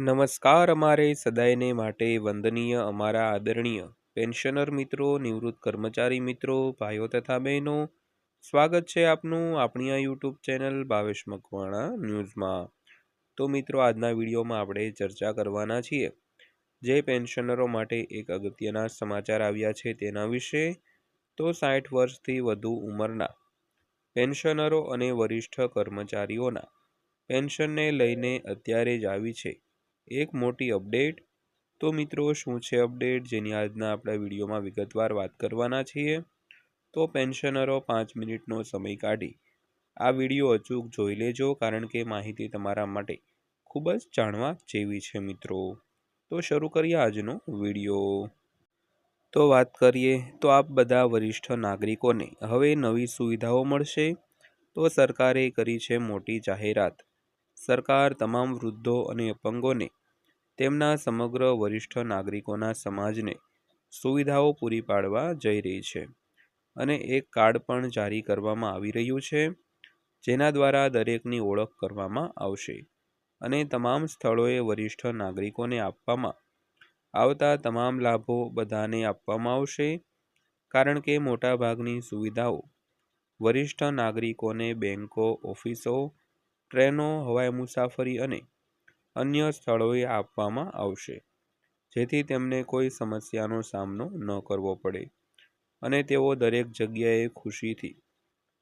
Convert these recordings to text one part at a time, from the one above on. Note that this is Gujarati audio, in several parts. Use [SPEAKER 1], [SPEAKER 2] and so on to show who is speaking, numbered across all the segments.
[SPEAKER 1] નમસ્કાર અમારે સદાયને માટે વંદનીય અમારા આદરણીય પેન્શનર મિત્રો, નિવૃત્ત કર્મચારી મિત્રો, ભાઈઓ તથા બહેનો. સ્વાગત છે આપનું આપણી આ યુટ્યુબ ચેનલ ભાવેશ મકવાણા ન્યૂઝમાં. તો મિત્રો, આજના વિડીયોમાં આપણે ચર્ચા કરવાના છીએ. જે પેન્શનરો માટે એક અગત્યના સમાચાર આવ્યા છે તેના વિશે. તો સાઠ વર્ષથી વધુ ઉંમરના પેન્શનરો અને વરિષ્ઠ કર્મચારીઓના પેન્શનને લઈને અત્યારે જ આવી છે. એક મોટી અપડેટ. તો મિત્રો, શું છે અપડેટ? જેની આજના આપણા વિડીયોમાં વિગતવાર વાત કરવાના છીએ. તો પેન્શનરો પાંચ મિનિટનો સમય કાઢી. આ વીડિયો અચૂક જોઈ લેજો, કારણ કે માહિતી તમારા માટે ખૂબ જ જાણવા જેવી છે મિત્રો. તો શરૂ કરીએ આજનો વીડિયો. તો વાત કરીએ, તો આપ બધા વરિષ્ઠ નાગરિકોને હવે નવી સુવિધાઓ મળશે. તો સરકારે કરી છે મોટી જાહેરાત. સરકાર તમામ વૃદ્ધો અને અપંગોને તેમના સમગ્ર વરિષ્ઠ નાગરિકોના સમાજને સુવિધાઓ પૂરી પાડવા જઈ રહી છે અને એક કાર્ડ પણ જારી કરવામાં આવી રહ્યું છે, જેના દ્વારા દરેકની ઓળખ કરવામાં આવશે અને તમામ સ્થળોએ વરિષ્ઠ નાગરિકોને આપવામાં, આવતા તમામ લાભો બધાને આપવામાં આવશે, કારણ કે મોટાભાગની સુવિધાઓ વરિષ્ઠ નાગરિકોને બેન્કો ઓફિસો, ટ્રેનો, હવાઈ મુસાફરી અને અન્ય સ્થળોએ આપવામાં આવશે, જેથી તેમને કોઈ સમસ્યાનો સામનો ન કરવો પડે અને તેઓ દરેક જગ્યાએ ખુશીથી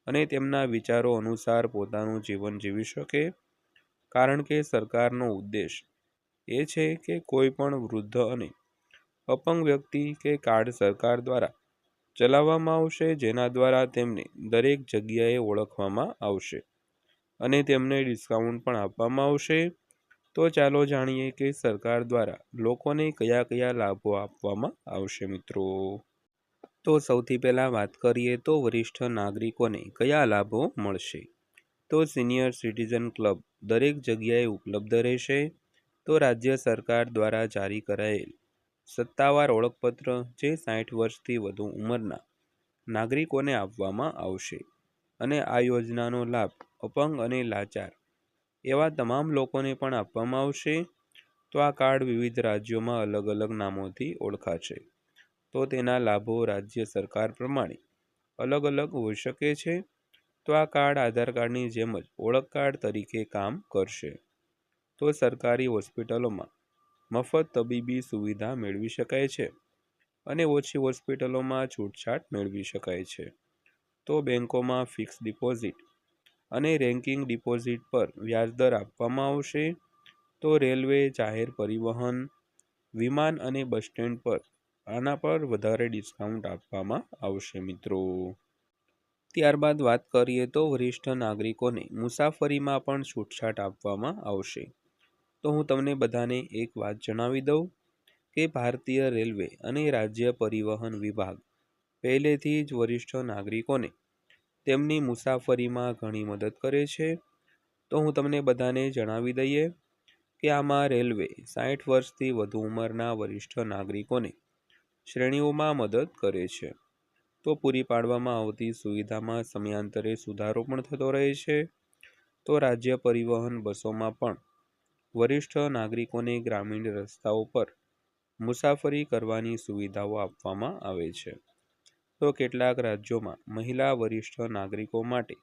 [SPEAKER 1] અને તેમના વિચારો અનુસાર પોતાનું જીવન જીવી શકે. કારણ કે સરકારનો ઉદ્દેશ એ છે કે કોઈ પણ વૃદ્ધ અને અપંગ વ્યક્તિ કે કાર્ડ સરકાર દ્વારા ચલાવવામાં આવશે, જેના દ્વારા તેમને દરેક જગ્યાએ ઓળખવામાં આવશે અને તેમને ડિસ્કાઉન્ટ પણ આપવામાં આવશે. તો ચાલો જાણીએ કે સરકાર દ્વારા લોકોને કયા કયા લાભો આપવામાં આવશે મિત્રો? તો સૌથી પહેલાં વાત કરીએ તો વરિષ્ઠ નાગરિકોને કયા લાભો મળશે? તો સિનિયર સિટીઝન ક્લબ દરેક જગ્યાએ ઉપલબ્ધ રહેશે. તો રાજ્ય સરકાર દ્વારા જારી કરાયેલ સત્તાવાર ઓળખપત્ર જે સાઠ વર્ષથી વધુ ઉંમરના નાગરિકોને આપવામાં આવશે. અને આ યોજનાનો લાભ અપંગ અને લાચાર એવા તમામ લોકોને પણ આપવામાં આવશે. તો આ કાર્ડ વિવિધ રાજ્યોમાં અલગ અલગ નામોથી ઓળખાશે. તો તેના લાભો રાજ્ય સરકાર પ્રમાણે અલગ અલગ હોઈ શકે છે. તો આ કાર્ડ આધાર કાર્ડની જેમ જ ઓળખ કાર્ડ તરીકે કામ કરશે. તો સરકારી હોસ્પિટલોમાં મફત તબીબી સુવિધા મેળવી શકાય છે અને ઓછી હોસ્પિટલોમાં છૂટછાટ મેળવી શકાય છે. તો બેંકોમાં ફિક્સ ડિપોઝિટ અને રેન્કિંગ ડિપોઝિટ પર વ્યાજદર આપવામાં આવશે. તો રેલવે, જાહેર પરિવહન, વિમાન અને બસ સ્ટેન્ડ પર આના પર વધારે ડિસ્કાઉન્ટ આપવામાં આવશે મિત્રો. ત્યારબાદ વાત કરીએ તો વરિષ્ઠ નાગરિકોને મુસાફરીમાં પણ છૂટછાટ આપવામાં આવશે. તો હું તમને બધાને એક વાત જણાવી દઉં કે ભારતીય રેલવે અને રાજ્ય પરિવહન વિભાગ પહેલેથી જ વરિષ્ઠ નાગરિકોને તેમની મુસાફરીમાં ઘણી મદદ કરે છે. તો હું તમને બધાને જણાવી દઈએ કે આમાં રેલવે સાઠ વર્ષથી વધુ ઉંમરના વરિષ્ઠ નાગરિકોને શ્રેણીઓમાં મદદ કરે છે. તો પૂરી પાડવામાં આવતી સુવિધામાં સમયાંતરે સુધારો પણ થતો રહે છે. તો રાજ્ય પરિવહન બસોમાં પણ વરિષ્ઠ નાગરિકોને ગ્રામીણ રસ્તાઓ પર મુસાફરી કરવાની સુવિધાઓ આપવામાં આવે છે. તો કેટલાક રાજ્યોમાં મહિલા વરિષ્ઠ નાગરિકો માટે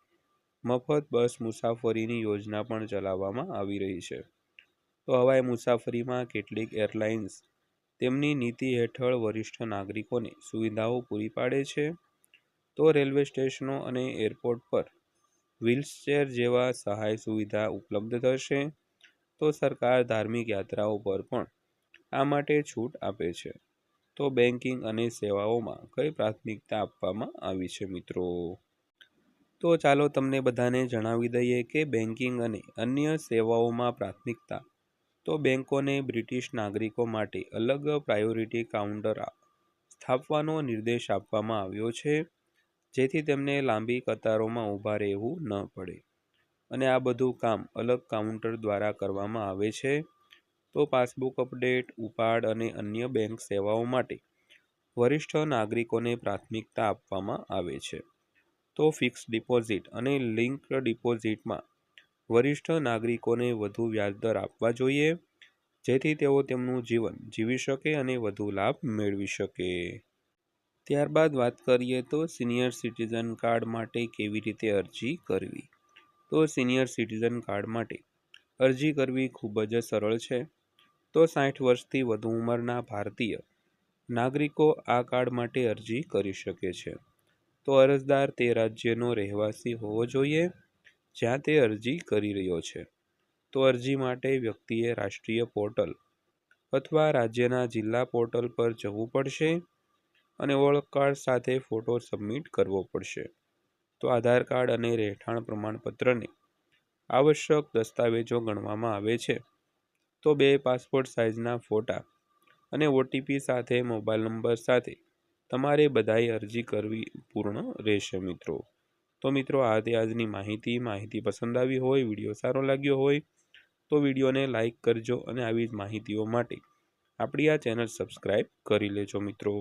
[SPEAKER 1] મફત બસ મુસાફરીની યોજના પણ ચલાવવામાં આવી રહી છે. તો હવાઈ મુસાફરીમાં કેટલીક એરલાઇન્સ તેમની નીતિ હેઠળ વરિષ્ઠ નાગરિકોને સુવિધાઓ પૂરી પાડે છે? તો રેલવે સ્ટેશનો અને એરપોર્ટ પર વ્હીલચેર જેવા સહાય સુવિધા ઉપલબ્ધ થશે? તો સરકાર ધાર્મિક યાત્રાઓ પર પણ આ માટે છૂટ આપે છે. તો બેન્કિંગ અને સેવાઓમાં કઈ પ્રાથમિકતા આપવામાં આવી છે મિત્રો? તો ચાલો તમને બધાને જણાવી દઈએ કે બેન્કિંગ અને અન્ય સેવાઓમાં પ્રાથમિકતા. તો બેન્કોને બ્રિટિશ નાગરિકો માટે અલગ પ્રાયોરિટી કાઉન્ટર સ્થાપવાનો નિર્દેશ આપવામાં આવ્યો છે, જેથી તેમને લાંબી કતારોમાં ઊભા રહેવું ન પડે. અને આ બધું કામ અલગ કાઉન્ટર દ્વારા કરવામાં આવે છે. તો પાસબુક અપડેટ, ઉપાડ અને અન્ય બેંક સેવાઓ માટે વરિષ્ઠ નાગરિકોને પ્રાથમિકતા આપવામાં આવે છે. તો ફિક્સ ડિપોઝિટ અને લિંક ડિપોઝિટમાં વરિષ્ઠ નાગરિકોને વધુ વ્યાજદર આપવા જોઈએ, જેથી તેઓ તેમનું જીવન જીવી શકે અને વધુ લાભ મેળવી શકે. ત્યારબાદ વાત કરીએ તો સિનિયર સિટીઝન કાર્ડ માટે કેવી રીતે અરજી કરવી? તો સિનિયર સિટીઝન કાર્ડ માટે અરજી કરવી ખૂબ જ સરળ છે. તો સાઠ વર્ષથી વધુ ઉંમરના ભારતીય નાગરિકો આ કાર્ડ માટે અરજી કરી શકે છે. તો અરજદાર તે રાજ્યનો રહેવાસી હોવો જોઈએ, જ્યાં તે અરજી કરી રહ્યો છે. તો અરજી માટે વ્યક્તિએ રાષ્ટ્રીય પોર્ટલ અથવા રાજ્યના જિલ્લા પોર્ટલ પર જવું પડશે અને ઓળખ કાર્ડ સાથે ફોટો સબમિટ કરવો પડશે. તો આધાર કાર્ડ અને રહેઠાણ પ્રમાણપત્રને આવશ્યક દસ્તાવેજો ગણવામાં આવે છે. તો બે પાસપોર્ટ સાઇઝના ફોટા અને ઓટીપી સાથે મોબાઈલ નંબર સાથે તમારે બધાએ અરજી કરવી પૂર્ણ રહેશે મિત્રો. તો મિત્રો આ તે આજની માહિતી માહિતી પસંદ આવી હોય, વીડિયો સારો લાગ્યો હોય, તો વિડીયોને લાઇક કરજો અને આવી જ માહિતીઓ માટે આપણી આ ચેનલ સબસ્ક્રાઈબ કરી લેજો મિત્રો.